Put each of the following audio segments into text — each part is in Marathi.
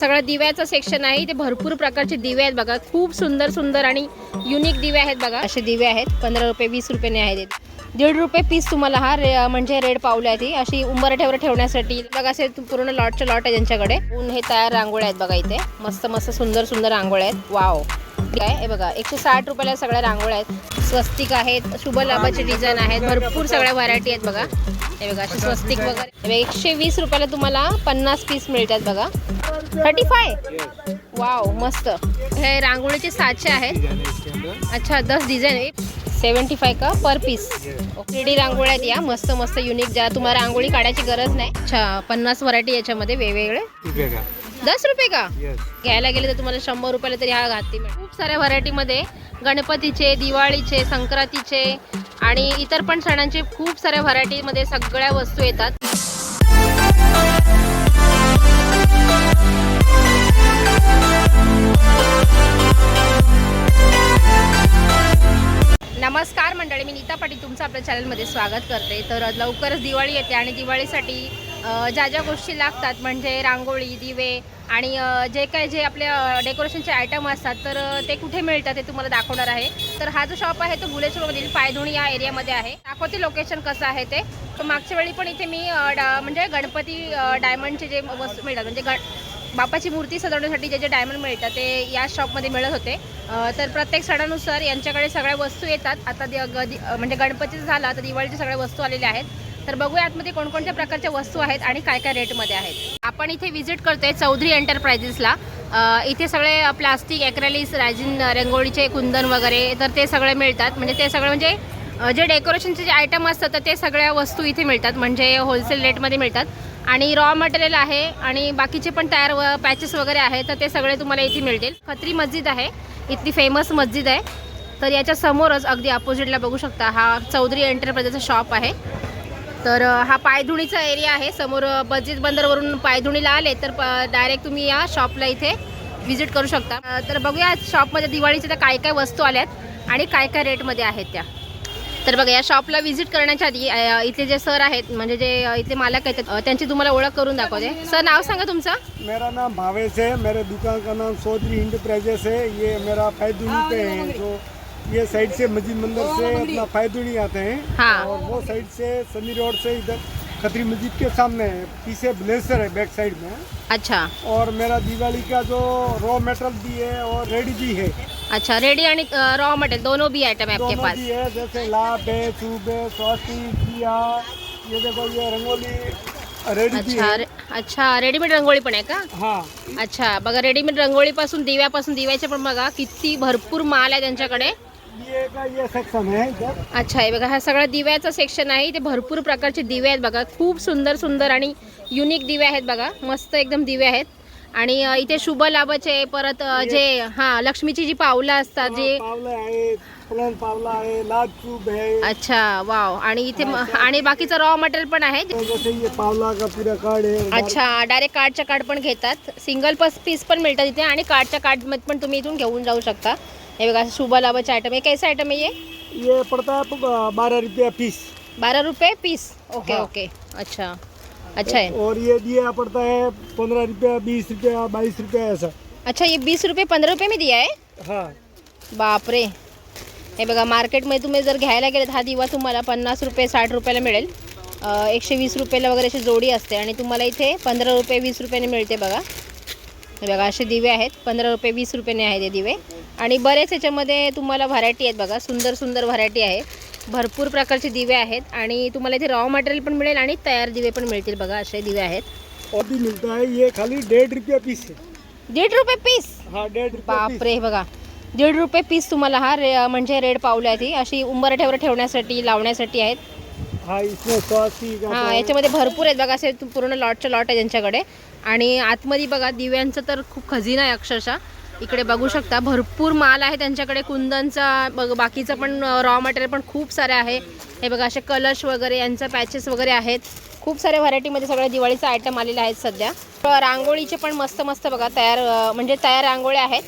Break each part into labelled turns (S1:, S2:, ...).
S1: सगळं दिव्याचं सेक्शन आहे. इथे भरपूर प्रकारचे दिवे आहेत बघा. खूप सुंदर सुंदर आणि युनिक दिवे आहेत बघा. असे दिवे आहेत. पंधरा रुपये वीस रुपयाने आहेत. दीड रुपये पीस तुम्हाला हा रे म्हणजे रेड पावले आहे ती अशी उंबरठ्यावर ठेवण्यासाठी. बघा असे पूर्ण लॉटचे लॉट आहे त्यांच्याकडे. ऊन हे तयार रांगोळ्या आहेत बघा इथे. मस्त मस्त सुंदर सुंदर रांगोळ्या आहेत. वाव काय हे बघा एकशे साठ रुपयाला सगळ्या रांगोळ्या आहेत. स्वस्तिक आहेत. शुभ लाभाचे डिझाईन आहेत. भरपूर सगळ्या व्हरायटी आहेत बघा. हे बघा असे स्वस्तिक वगैरे. एकशे वीस रुपयाला तुम्हाला पन्नास पीस मिळतात बघा. थर्टी फाय वाव मस्त. हे रांगोळीचे साचे आहेत. अच्छा दस डिझाईन आहे सेवन्टी फाय का पर पीस थ्री डी रांगोळ्या आहेत या. मस्त मस्त युनिक ज्या तुम्हाला रांगोळी काढायची गरज नाही. अच्छा पन्नास व्हरायटी याच्यामध्ये वेगवेगळे. दस रुपये का? घ्यायला गेले तर तुम्हाला शंभर रुपयाला तरी हा घाती खूप साऱ्या व्हरायटीमध्ये गणपतीचे दिवाळीचे संक्रांतीचे आणि इतर पण सणांचे खूप साऱ्या व्हरायटीमध्ये सगळ्या वस्तू येतात. चॅनलमध्ये स्वागत करते. तर लवकरच दिवाळी येते आणि दिवाळीसाठी ज्या ज्या गोष्टी लागतात म्हणजे रांगोळी दिवे आणि जे काय जे आपल्या डेकोरेशनचे आयटम असतात तर ते कुठे मिळतात ते तुम्हाला दाखवणार आहे. तर हा जो शॉप आहे तो बुलेश्वरमधील पायधुणी या एरियामध्ये आहे. दाखवते लोकेशन कसं आहे ते. तर मागच्या वेळी पण इथे मी डा- म्हणजे गणपती डायमंडचे जे वस्तू मिळतात म्हणजे गण बापाची मूर्ती सजवण्यासाठी जे जे डायमंड मिळतात ते या शॉपमध्ये मिळत होते. तर प्रत्येक सणानुसार यांच्याकडे सगळ्या वस्तू येतात. आता दि- ग- दि- म्हणजे गणपतीचं झाला तर दिवाळीच्या सगळ्या वस्तू आलेल्या आहेत. तर बघूया आतमध्ये कोणकोणत्या प्रकारच्या वस्तू आहेत आणि काय काय रेटमध्ये आहेत. आपण इथे व्हिजिट करतोय चौधरी एंटरप्राइजेसला इथे सगळे प्लास्टिक ॲक्रेलिस राजीन रंगोळीचे कुंदन वगैरे तर ते सगळे मिळतात. म्हणजे ते सगळं म्हणजे जे डेकोरेशनचे जे आयटम असतात तर ते सगळ्या वस्तू इथे मिळतात. म्हणजे होलसेल रेटमध्ये मिळतात. आणि रॉ मटेरियल आहे आणि बाकीचे पण तयार व पॅचेस वगैरे आहे तर ते सगळे तुम्हाला इथे मिळतील. खत्री मस्जिद आहे. इथली फेमस मस्जिद आहे. तर याच्या समोरच अगदी अपोजिटला बघू शकता हा चौधरी एंटरप्राइजेसचा शॉप आहे. तर हा पायधुणीचा एरिया आहे. समोर मस्जिद बंदरवरून पायधुणीला आले तर डायरेक्ट तुम्ही या शॉपला इथे व्हिजिट करू शकता. तर बघूया शॉपमध्ये दिवाळीच्या त्या काय काय वस्तू आल्यात आणि काय काय रेटमध्ये आहेत त्या. तर बघा या शॉपला व्हिजिट करण्याच्या आधी इथले जे सर आहेत म्हणजे जे इथले मालक आहेत त्यांची तुम्हाला ओळख करून दाखवते. सर नाव सांगा तुमचं.
S2: मेरा नाम भावेश है मेरे दुकान का नाम चौधरी इंटरप्राइजेस है। ये मेरा फैदुनी पे है जो ये साइड से मस्जिद मंदिर से अपना फैदुनी आते हैं।
S1: हाँ।
S2: और वो साइड से सनी रोड से इधर खतरी मस्जिद के सामने है। पीछे ब्लेसर है बैक साइड में।
S1: अच्छा।
S2: और मेरा दिवाली का जो रॉ मेटेरियल भी है और रेडी भी है।
S1: अच्छा रेडी आणि रॉ मटेरियल दोनों भी आइटम है आपके पास?
S2: भी है जैसे लाभ है चूब है स्वास्तिक दिया ये देखो ये रंगोली रेडी
S1: अच्छा
S2: है।
S1: रे- अच्छा रेडीमेड रंगोळी पण आहे का?
S2: हाँ।
S1: अच्छा बघा रेडीमेड रंगोळीपासून दिव्यापासून दिव्याचे पण बघा किती भरपूर माल आहे त्यांच्याकडे. अच्छा हे बघा हा सगळा दिव्याचा सेक्शन आहे. इथे भरपूर प्रकारचे दिवे आहेत बघा. खूप सुंदर सुंदर आणि युनिक दिवे आहेत बघा. मस्त एकदम दिवे आहेत. आणि इथे शुभ लाभाचे परत जे हा लक्ष्मीची जी पावलं असतात जे
S2: पावला आहे आहे.
S1: अच्छा वाव. आणि इथे आणि बाकीचं रॉ मटेरियल पण आहे.
S2: पावला का पूरा कार्ड है
S1: अच्छा डायरेक्ट कार्डच्या कार्ड पण घेतात. सिंगल पस पीस पण मिळतात इथे. आणि कार्डच्या कार्डमध्ये पण तुम्ही इथून घेऊन जाऊ शकता. हे बघा असं शुभ लाभाचे आयटम हे कैसा आयटम आहे ये
S2: ये पड़ता है बारह रुपया पीस
S1: बारा रुपये पीस ओके
S2: हाँ.
S1: ओके अच्छा. अच्छा है
S2: और ये दिया पड़ता है पंद्रह रुपया बीस रुपया बाईस रुपया ऐसा।
S1: अच्छा ये बीस रुपये पंधरा रुपये में दिया आहे
S2: हाँ।
S1: बापरे. हे बघा मार्केटमध्ये तुम्ही जर घ्यायला गेलेत हा दिवा तुम्हाला पन्नास रुपये साठ रुपयाला मिळेल. अं, एकशे वीस रुपयाला वगैरे अशी जोडी असते आणि तुम्हाला इथे पंधरा रुपये वीस रुपयाने मिळते बघा. हे बघा असे दिवे आहेत. पंधरा रुपये वीस रुपयाने आहेत हे दिवे. आणि बरेच याच्यामध्ये तुम्हाला व्हरायटी आहेत बघा. सुंदर सुंदर व्हरायटी आहे. भरपूर प्रकारचे दिवे आहेत आणि तुम्हाला इथे रॉ मटेरियल पण मिळेल आणि तयार दिवे पण मिळतील बघा असे दिवे आहेत.
S2: और भी मिलता है ये खाली डेढ़ रुपया पीस है।
S1: दीड रुपये पीस
S2: हाँ डेढ़ रुपया पीस
S1: बापरे बघा. दीड रुपये पीस तुम्हाला हा रे म्हणजे रेड पावलं आहे ती अशी उंबरठ्यावर ठेवण्यासाठी लावण्यासाठी आहेत.
S2: हाँ इसमें
S1: हा
S2: है।
S1: याच्यामध्ये भरपूर आहेत बघा असे तू- पूर्ण लॉटच्या लॉट आहे त्यांच्याकडे आणि आतमध्ये बघा दिव्यांचं तर खूप खजिना आहे अक्षरशः. इकडे बघू शकता भरपूर माल आहे त्यांच्याकडे कुंदनचा बघ बाकीचं पण रॉ मटेरियल पण खूप सारे आहे. हे बघा असे कलश वगैरे यांचं पॅचेस वगैरे आहेत. खूप साऱ्या व्हरायटीमध्ये सगळ्या दिवाळीचा आयटम आलेले आहेत सध्या. रांगोळीचे पण मस्त मस्त बघा तयार म्हणजे तयार रांगोळ्या आहेत.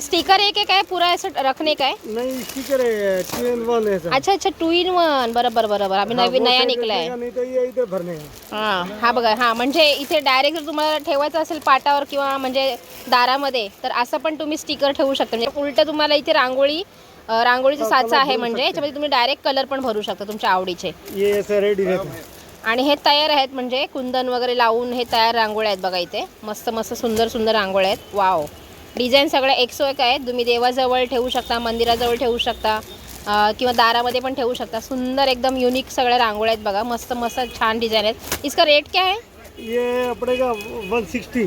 S1: स्टिकर है क्या काय पूरा ऐसा रखने का है?
S2: नहीं स्टिकर है टू इन वन है सर।
S1: अच्छा अच्छा टू इन वन बरोबर बरोबर। अभी
S2: हाँ,
S1: नवीन
S2: वो
S1: नया
S2: रखने का
S1: आहे
S2: नहीं तो ये इधर भरने का
S1: हां हा बघा हां म्हणजे इथे डायरेक्ट जर तुम्हाला ठेवायचं असेल पाटावर किंवा म्हणजे दारामध्ये तर असं पण तुम्ही स्टिकर ठेवू शकता. म्हणजे उलटं तुम्हाला इथे रांगोळी अं, रांगोळीचा
S2: हा,
S1: साचा आहे म्हणजे. याच्यामध्ये तुम्ही डायरेक्ट कलर पण भरू शकता तुमच्या आवडीचे.
S2: ये ऐसा रेडी रहता है
S1: आणि हे तयार आहेत म्हणजे कुंदन वगैरे लावून हे तयार रांगोळ्या आहेत बघा इथे. मस्त मस्त सुंदर सुंदर रांगोळ्या आहेत. वाव डिझाईन सगळ्या एकसो एक आहेत. तुम्ही देवाजवळ ठेवू शकता मंदिराजवळ ठेवू शकता किंवा दारामध्ये पण ठेवू शकता. सुंदर एकदम युनिक सगळ्या रांगोळ्या आहेत बघा. मस्त मस्त छान डिझाईन आहेत. इसका रेट क्या है?
S2: ये पड़ेगा वन सिक्सटी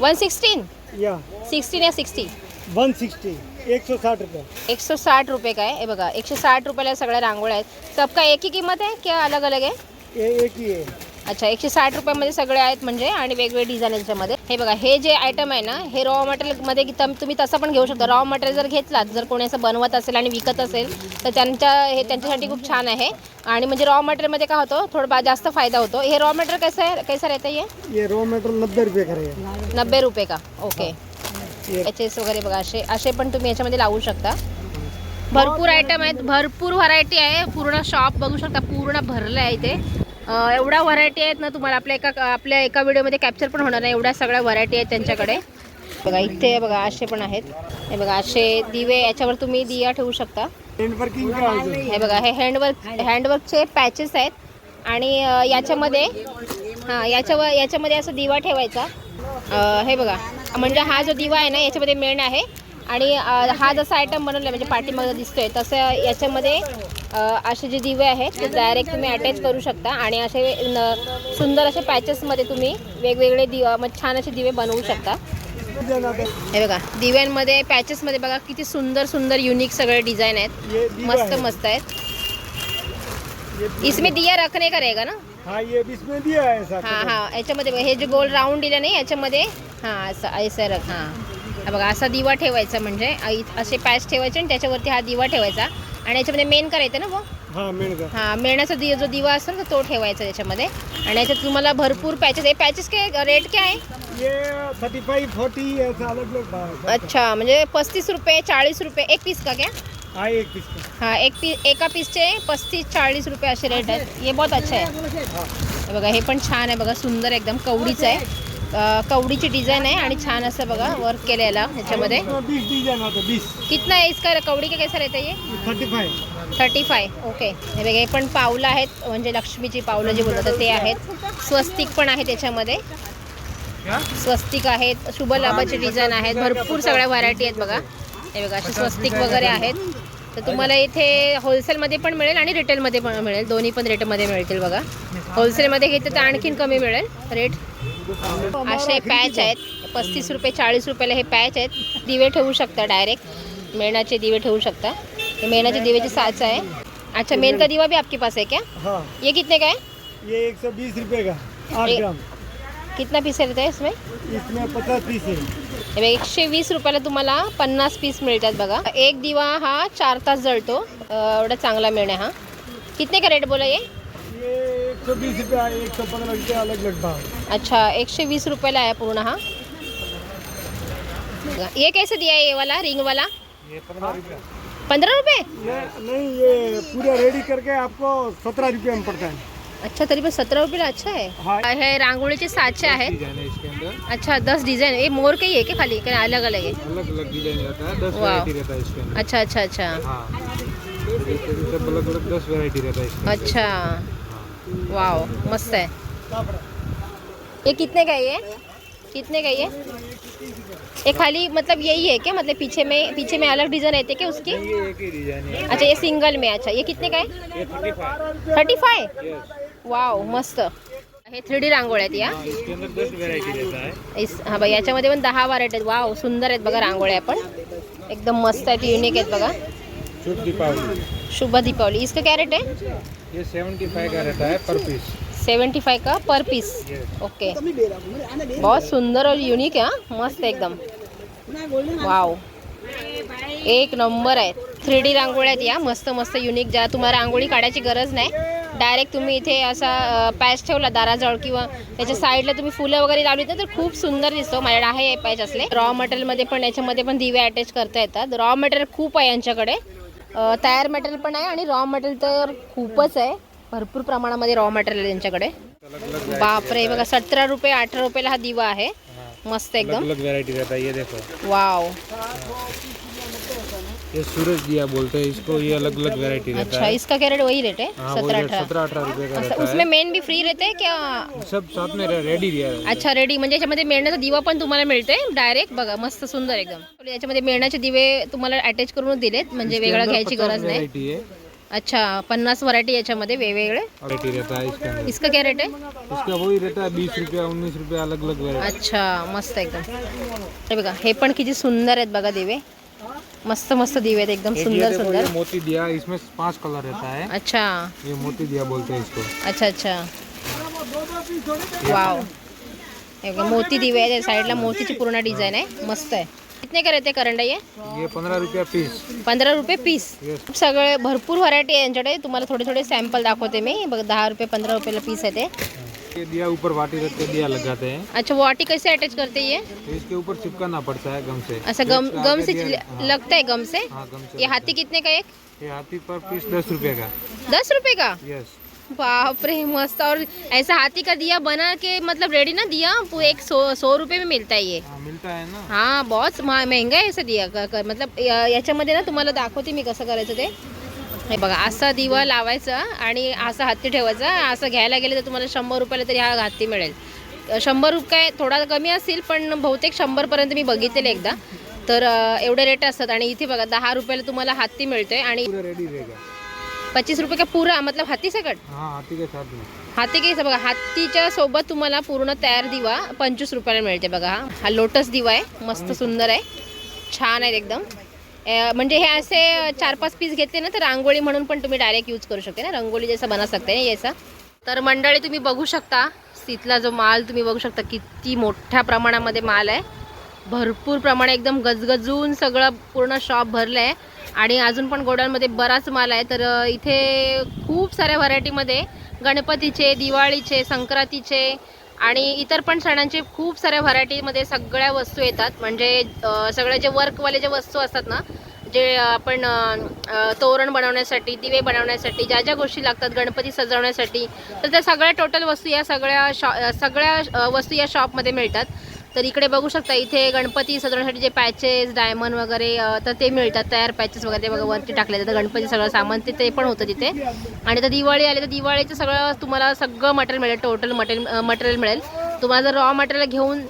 S1: वन सिक्सटीन
S2: या.
S1: सिक्सटीन या सिक्स्टी
S2: वन सिक्सटी एक सौ साठ रुपये.
S1: एकशे साठ रुपये काय हे? बघा एकशे साठ रुपयाला सगळ्या रांगोळ्या आहेत. सबका एक ही किंमत आहे क्या अलग अलग आहे
S2: एक ही है.
S1: अच्छा एकशे साठ रुपयामध्ये सगळे आहेत म्हणजे आणि वेगवेगळे डिझाईन याच्यामध्ये. हे बघा हे जे आयटम आहे ना हे रॉ मटेरियलमध्ये तुम्ही तसं पण घेऊ शकता. रॉ मटेरियल जर घेतलात जर कोणी असं बनवत असेल आणि विकत असेल तर त्यांच्या हे त्यांच्यासाठी खूप छान आहे. आणि म्हणजे रॉ मटेरियलमध्ये काय होतं थोडं जास्त फायदा होतो. हे रॉ मटेरियल कसं आहे कैसा रहता है? ये
S2: ये रॉ मटेरियल नब्बे रुपये का
S1: नब्बे रुपये का? ओके.
S2: ये
S1: एचेस वगैरे बघा असे असे पण तुम्ही याच्यामध्ये लावू शकता. भरपूर आयटम आहेत. भरपूर व्हरायटी आहे. पूर्ण शॉप बघू शकता. पूर्ण भरलं आहे इथे. एवढ्या व्हरायटी आहेत ना तुम्हाला आपल्या एका आपल्या एका व्हिडिओमध्ये कॅप्चर पण होणार नाही. एवढ्या सगळ्या व्हरायटी आहेत त्यांच्याकडे. बघा इथे बघा असे पण आहेत. हे बघा असे दिवे याच्यावर तुम्ही दिया ठेवू शकता.
S2: है
S1: बघा हे हँडवर्क हँडवर्कचे पॅचेस आहेत. आणि याच्यामध्ये हां याच्यावर याच्यामध्ये असा दिवा ठेवायचा. हे बघा म्हणजे हा जो दिवा आहे ना याच्यामध्ये मेण आहे. आणि हा जसा आयटम बनवला म्हणजे पाठीमागे दिसतोय तसं याच्यामध्ये असे जे दिवे आहेत ते डायरेक्ट तुम्ही अटॅच करू शकता आणि असे सुंदर असे पॅचेसमध्ये तुम्ही वेगवेगळे दिवा छान असे दिवे बनवू शकता.
S2: है।
S1: बघा दिव्यांमध्ये पॅचेसमध्ये बघा किती सुंदर सुंदर युनिक सगळे डिझाईन आहेत. मस्त। मस्त आहेत. इसमें दिया रखने का रहेगा ना?
S2: हाँ ये इसमें दिया है सर
S1: हां हां याच्यामध्ये हे जे गोल राऊंड दिलं नाही याच्यामध्ये हां असं ऐसं रख हां. बघा असा दिवा ठेवायचा म्हणजे असे पॅच ठेवायचे आणि त्याच्यावरती हा दिवा ठेवायचा. आणि याच्यामध्ये मेन करायचं ना वो?
S2: हाँ मेन का
S1: हां मेणाचा दि जो दिवा असतो ना तो ठेवायचा त्याच्यामध्ये आणि याच्यात तुम्हाला भरपूर पॅचेस हे पॅचेस काय रेट काय आहे?
S2: ये थर्टी फाइव फोर्टी ऐसा अलग अलग भाव है सर।
S1: अच्छा म्हणजे पस्तीस रुपये चाळीस रुपये. एक पीस का क्या?
S2: हाँ एक पीस का.
S1: हां एक पी एका पीसचे पस्तीस चाळीस रुपये असे रेट आहेत. हे बहुत अच्छा आहे.
S2: हाँ
S1: बघा हे पण छान आहे. बघा सुंदर एकदम कवडीचं आहे. कवडीची डिझाईन आहे आणि छान असं बघा वर्क केलेला ह्याच्यामध्ये. कितना आहे इसका? कवडी का कैसा रहता है
S2: thirty five
S1: thirty five okay हे बघा हे पण पावलं आहेत म्हणजे लक्ष्मीची पावलं जी बोलतात ते आहेत. स्वस्तिक पण आहे त्याच्यामध्ये. स्वस्तिक आहेत शुभ लाभाचे डिझाईन आहेत भरपूर सगळ्या व्हरायटी आहेत बघा. हे बघा असे स्वस्तिक वगैरे आहेत. तर तुम्हाला इथे होलसेलमध्ये पण मिळेल आणि रिटेलमध्ये पण मिळेल. दोन्ही पण रेटमध्ये मिळतील बघा. होलसेलमध्ये घेतलं तर आणखीन कमी मिळेल. रेट असे पॅच आहेत. पस्तीस रुपये चाळीस रुपयाला हे पॅच आहेत. दिवे ठेवू शकता डायरेक्ट. मेणाचे दिवे ठेवू शकता. हे मेणाचे दिवेचे साच आहे. अच्छा मेन का दिवा भी आपके पास है क्या?
S2: हाँ.
S1: ये कितने का है
S2: ये एक सौ बीस रुपये का? आठ ग्राम.
S1: कितना पीस रहता है इसमें?
S2: इसमें पचास पीस है
S1: हे बघा, एकशे वीस रुपयाला तुम्हाला पन्नास पीस मिळतात बघा. एक दिवा हा चार तास जळतो. एवढा चांगला मिळणे हा. कितने का रेट बोला ये?
S2: एक सौ बीस रुपया अलग
S1: अच्छा आहे पूर्ण हा? ये कैसे दिया है ये वाला रिंग वाला?
S2: ये पंद्रह रुपया।
S1: पंद्रह रुपये?
S2: नहीं ये पूरा रेडी करके आपको सत्रह रुपये में पड़ता है।
S1: अच्छा तरी पण सतरा रुपयाला अच्छा
S2: हाँ।
S1: आहे हे रांगोळीचे साचे आहेत
S3: डिज़ाइन है इसके अंदर।
S1: अच्छा दस डिझाईन ये मोर का ही है क्या खाली? क्या अलग अलग है?
S3: अलग अलग डिज़ाइन रहता है। दस
S1: वाह।
S3: वैरायटी रहता है इसके अंदर।
S1: अच्छा अच्छा अच्छा।
S3: हाँ। सब अलग अलग दस वैरायटी रहता है इसके अंदर।
S1: अच्छा। वाओ मस्त है ये कितने का है ये? कितने का है ये? ये खाली मतलब यही है क्या? मतलब पीछे में पीछे में अलग डिजाइन रहते क्या उसकी?
S3: ये एक ही डिजाइन है।
S1: अच्छा ये सिंगल में अच्छा ये कितने का है?
S3: थर्टी फाइव
S1: वाव मस्त. हे थ्री डी रांगोळ्या आहेत या.
S3: हाँ
S1: बघा याच्यामध्ये पण दहा वारट आहेत. वाव सुंदर आहेत बघा रांगोळ्या पण. एकदम मस्त आहेत युनिक आहेत बघा.
S3: शुभ दीपावली.
S1: शुभ दीपावली. इसका क्या रेट है
S3: ये सेवेंटी फाइव का रहता है पर पीस
S1: सेवेंटी फाइव का पर पीस? ओके. बहुत सुंदर और युनिक हा मस्त एकदम. वाव एक नंबर आहे. थ्री डी रांगोळ्या आहेत या. मस्त मस्त युनिक ज्या तुम्हाला रांगोळी काढायची गरज नाही. डायरेक्ट तुम्ही इथे असा पॅच ठेवला दाराजवळ किंवा त्याच्या साईडला तुम्ही फुलं वगैरे लावली तर खूप सुंदर दिसतो. माझ्याकडे आहे पॅच असले. रॉ मटेरियलमध्ये पण याच्यामध्ये पण दिवे अटॅच करता येतात. रॉ मटेरियल खूप आहे यांच्याकडे. तयार मटेरियल पण आहे आणि रॉ मटेरियल तर खूपच आहे. भरपूर प्रमाणामध्ये रॉ मटेरियल आहे यांच्याकडे
S3: अलग अलग
S1: बापरे बघा सतरा रुपये अठरा रुपयाला हा दिवा आहे. मस्त एकदम.
S3: देखो.
S1: वाव
S3: ये सूरज दिया बोलते हैं इसको ये अलग अलग वैरायटी रहता
S1: अच्छा
S3: है।
S1: इसका क्या रेट वही रेट है?
S3: हाँ
S1: सत्रह अठारह
S3: सत्रह अठारह रुपए का
S1: अच्छा,
S3: रहता
S1: उसमें मेन भी फ्री रहते हैं क्या?
S3: सब साथ में रेडी दिया है।
S1: अच्छा रेडी म्हणजे याच्यामध्ये मेणाचा दिवा पण तुम्हाला मिळते डायरेक्ट बघा मस्त सुंदर एकदम. याच्यामध्ये मेणाचे दिवे तुम्हाला अटॅच करूनच दिलेत म्हणजे वेगळं घ्यायची गरज नाही. अच्छा पन्नास व्हरायटी याच्यामध्ये वेगवेगळे.
S3: वैरायटी रहता है इसके
S1: इसका क्या रेट है?
S3: इसका वही रहता है बीस रुपया उन्नीस रुपया अलग अलग
S1: अच्छा मस्त एकदम. हे बघा हे पण किती सुंदर आहेत बघा दिवे. मस्त मस्त दिवे आहेत एकदम सुंदर सुंदर.
S3: मोती दिया इसमें पांच कलर रहता है।
S1: अच्छा।
S3: ये मोती दिया बोलते हैं इसको।
S1: अच्छा अच्छा। वाव। हे मोती दिवे आहेत साईडला मोतीची पूर्ण डिझाईन आहे. मस्त आहे. कितने का रहते करंडा ये
S3: ये पंद्रह रुपया पीस।
S1: पंधरा रुपये पीस. सगळे भरपूर व्हरायटी आहे यांच्याकडे. तुम्हाला थोडे थोडे सॅम्पल दाखवते मी. बघ दहा रुपये पंधरा रुपयाला पीस आहे ते.
S3: ये दिया ऊपर वाटी रख के दिया लगाते हैं।
S1: अच्छा वाटी कैसे अटैच करते हैं ये?
S3: तो इसके ऊपर चिपकाना पड़ता है गम से।
S1: अच्छा गम गम से
S3: दिया-
S1: लगता है गम से?
S3: हाँ गम से
S1: ये हाथी कितने का एक?
S3: ये हाथी पर पीस दस रुपए का।
S1: दस रुपए का?
S3: यस
S1: बाप रे मस्त। और ऐसा हाथी का दिया बना के मतलब रेडी ना दिया वो एक सौ सौ रुपये में मिलता है ये।
S3: हाँ मिलता है ना।
S1: हाँ बहुत महँगा आहे ऐसा दिया। क- क- मतलब या- याच्यामध्ये ना तुम्हाला दाखवते मी कसं करायचं ते. हे बघा असा दिवा लावायचा आणि असा हत्ती ठेवायचा. असं घ्यायला गेलं तर तुम्हाला शंभर रुपयाला तरी हा हत्ती मिळेल. शंभर रुपये थोडा कमी असतील पण बहुतेक शंभरपर्यंत मी बघितलेलं एकदा. तर एवढे रेट असतात आणि इथे बघा दहा रुपयाला तुम्हाला हत्ती मिळतोय आणि पच्चीस रुपये का पुरा? मतलब हत्ती सकट?
S3: हाँ हाथी के साथ में
S1: हाती घ्यायचं बघा हातीच्या सोबत तुम्हाला पूर्ण तयार दिवा पंचवीस रुपयाला मिळते बघा हा. हा लोटस दिवा आहे मस्त सुंदर आहे. छान आहे एकदम. म्हणजे हे असे चार पाच पीस घेतले ना तर रांगोळी म्हणून पण तुम्ही डायरेक्ट यूज करू शकते ना. रंगोळी जसा बना सकते ना याचा. तर मंडळी तुम्ही बघू शकता तिथला जो माल तुम्ही बघू शकता किती मोठ्या प्रमाणामध्ये माल आहे. भरपूर प्रमाणे एकदम गजगजून सगळं पूर्ण शॉप भरलं आहे आणि अजून पण गोडाऊनमध्ये बराच माल आहे. तर इथे खूप साऱ्या व्हरायटीमध्ये गणपतीचे दिवाळीचे संक्रांतीचे आणि इतर पण सणांचे खूप साऱ्या व्हरायटीमध्ये सगळ्या वस्तू येतात. म्हणजे सगळ्या सगळे जे वर्कवाले जे वस्तू असतात ना जे आपण तोरण बनवण्यासाठी दिवे बनवण्यासाठी ज्या ज्या गोष्टी लागतात गणपती सजवण्यासाठी तर त्या सगळ्या टोटल वस्तू या सगळ्या शॉ सगळ्या वस्तू या शॉपमध्ये मिळतात. तर इकडे बघू शकता इथे गणपती सजवण्यासाठी जे पॅचेस डायमंड वगैरे तर ते मिळतात. तयार पॅचेस वगैरे ते बघा वरती टाकले जातात गणपती सगळं सामान ते ते पण होतं तिथे. आणि तर दिवाळी आली तर दिवाळीचं सगळं तुम्हाला सगळं मटेरियल मिळेल. टोटल मटेरियल मटेरियल मिळेल. तुम्हाला जर रॉ मटेरियल घेऊन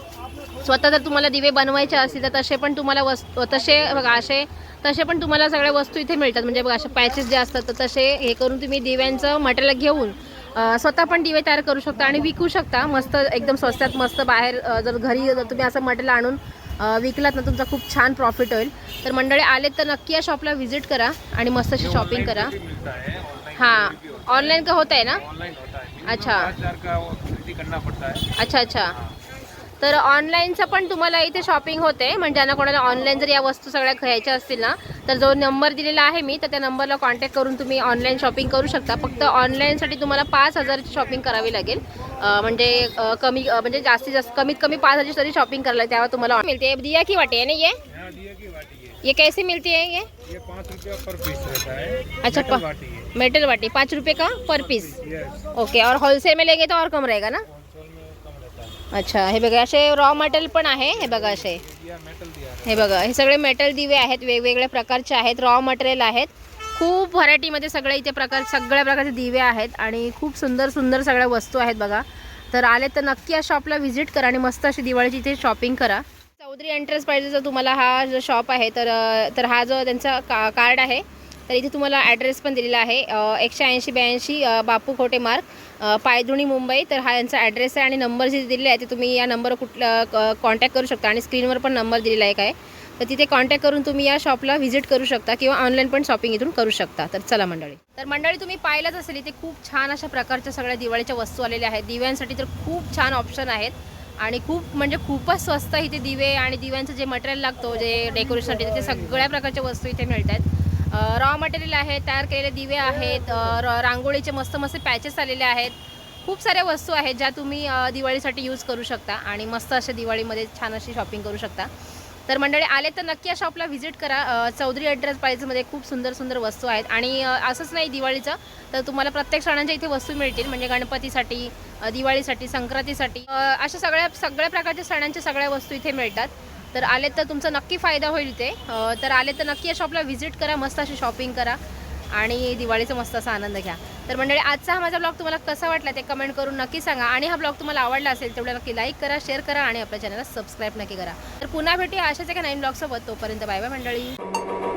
S1: स्वतः जर तुम्हाला दिवे बनवायचे असतील तर तसे पण तुम्हाला वस्तू तसे बघा असे तसे पण तुम्हाला सगळ्या वस्तू इथे मिळतात. म्हणजे बघा असे पॅचेस जे असतात तर तसे हे करून तुम्ही दिव्यांचं मटेरियल घेऊन स्वतः पण दिवे तयार करू शकता आणि विकू शकता. मस्त एकदम स्वस्तात मस्त बाहेर जर घरी जर तुम्ही असं मटेरियल आणून विकलात ना तुमचा खूप छान प्रॉफिट होईल. तर मंडळी आले तर नक्की या शॉपला व्हिजिट करा आणि मस्त अशी शॉपिंग करा. हां ऑनलाईन का होत आहे ना? अच्छा. अच्छा अच्छा. तर ऑनलाईनचं पण तुम्हाला इथे शॉपिंग होते. म्हणजे ज्यांना कोणाला ऑनलाईन जर या वस्तू सगळ्या घ्यायच्या असतील ना तर जो नंबर दिलेला आहे मी तर त्या नंबरला कॉन्टॅक्ट करून तुम्ही ऑनलाईन शॉपिंग करू शकता. फक्त ऑनलाईनसाठी तुम्हाला पाच हजारची शॉपिंग करावी लागेल. म्हणजे कमी म्हणजे जास्तीत जास्त कमीत कमी पाच हजारची तरी शॉपिंग करायला तेव्हा तुम्हाला मिळते. दिया की वाटी है ना ये?
S3: यहाँ दिया की वाटी है
S1: ये कैसे मिलती है ये?
S3: ये पाँच रुपया पर पीस रहता है.
S1: अच्छा
S3: मेटल वाटी
S1: वाटी. पाँच रुपये का पर पीस? ओके और होलसेल में लेंगे तो और कम रहेगा ना? अच्छा हे बघा असे रॉ मटेरियल पण आहे हे बघा असे. हे बघा हे सगळे मेटल दिवे आहेत वेगवेगळ्या प्रकारचे आहेत रॉ मटेरियल आहेत. खूप व्हरायटीमध्ये सगळे इथे प्रकार सगळ्या प्रकारचे दिवे आहेत आणि खूप सुंदर सुंदर सगळ्या वस्तू आहेत बघा. तर आले तर नक्की या शॉपला व्हिजिट करा आणि मस्त अशी दिवाळीची इथे शॉपिंग करा. चौधरी एंटरप्राइजेसचा तुम्हाला हा जो शॉप आहे तर तर हा जो त्यांचा का कार्ड आहे तर इथे तुम्हाला ॲड्रेस पण दिलेला आहे. एकशे ऐंशी ब्याऐंशी बापू खोटे मार्ग पायदुणी मुंबई. तर हा यांचा ॲड्रेस आहे आणि नंबर जे दिलेले आहे ते तुम्ही या नंबर कुठलं कॉन्टॅक्ट करू शकता. आणि स्क्रीनवर पण नंबर दिलेला आहे. काय तर तिथे कॉन्टॅक्ट करून तुम्ही या शॉपला व्हिजिट करू शकता किंवा ऑनलाईन पण शॉपिंग इथून करू शकता. तर चला मंडळी. तर मंडळी तुम्ही पाहिलंच असेल इथे खूप छान अशा प्रकारच्या सगळ्या दिवाळीच्या वस्तू आलेल्या आहेत. दिव्यांसाठी तर खूप छान ऑप्शन आहेत. आणि खूप म्हणजे खूपच स्वस्त इथे दिवे आणि दिव्यांचं जे मटेरियल लागतो जे डेकोरेशनसाठी ते सगळ्या प्रकारच्या वस्तू इथे मिळत आहेत रॉ मटेरियल आहे तयार केलेले दिवे आहेत रांगोळीचे मस्त मस्त पॅचेस आलेले आहेत. खूप साऱ्या वस्तू आहेत ज्या तुम्ही दिवाळीसाठी यूज करू शकता आणि मस्त अशा दिवाळीमध्ये छान अशी शॉपिंग करू शकता. तर मंडळी आले तर नक्की या शॉपला व्हिजिट करा. चौधरी ॲड्रेस प्राईजमध्ये खूप सुंदर सुंदर वस्तू आहेत. आणि असंच नाही दिवाळीचं तर तुम्हाला प्रत्येक सणांच्या इथे वस्तू मिळतील म्हणजे गणपतीसाठी दिवाळीसाठी संक्रांतीसाठी. अशा सगळ्या सगळ्या प्रकारच्या सणांच्या सगळ्या वस्तू इथे मिळतात. तर आले तर तुमचा नक्की फायदा होईल ते. तर आले तर नक्की या शॉपला व्हिजिट करा मस्त अशी शॉपिंग करा आणि दिवाळीचा मस्त असा आनंद घ्या. तर मंडळी आजचा हा माझा ब्लॉग तुम्हाला कसा वाटला ते कमेंट करून नक्की सांगा आणि हा ब्लॉग तुम्हाला आवडला असेल तेवढं नक्की लाईक करा शेअर करा आणि आपल्या चॅनलला सबस्क्राईब नक्की करा. तर पुन्हा भेटूया अशाच एका नवीन ब्लॉगसोबत तोपर्यंत बाय बाय मंडळी.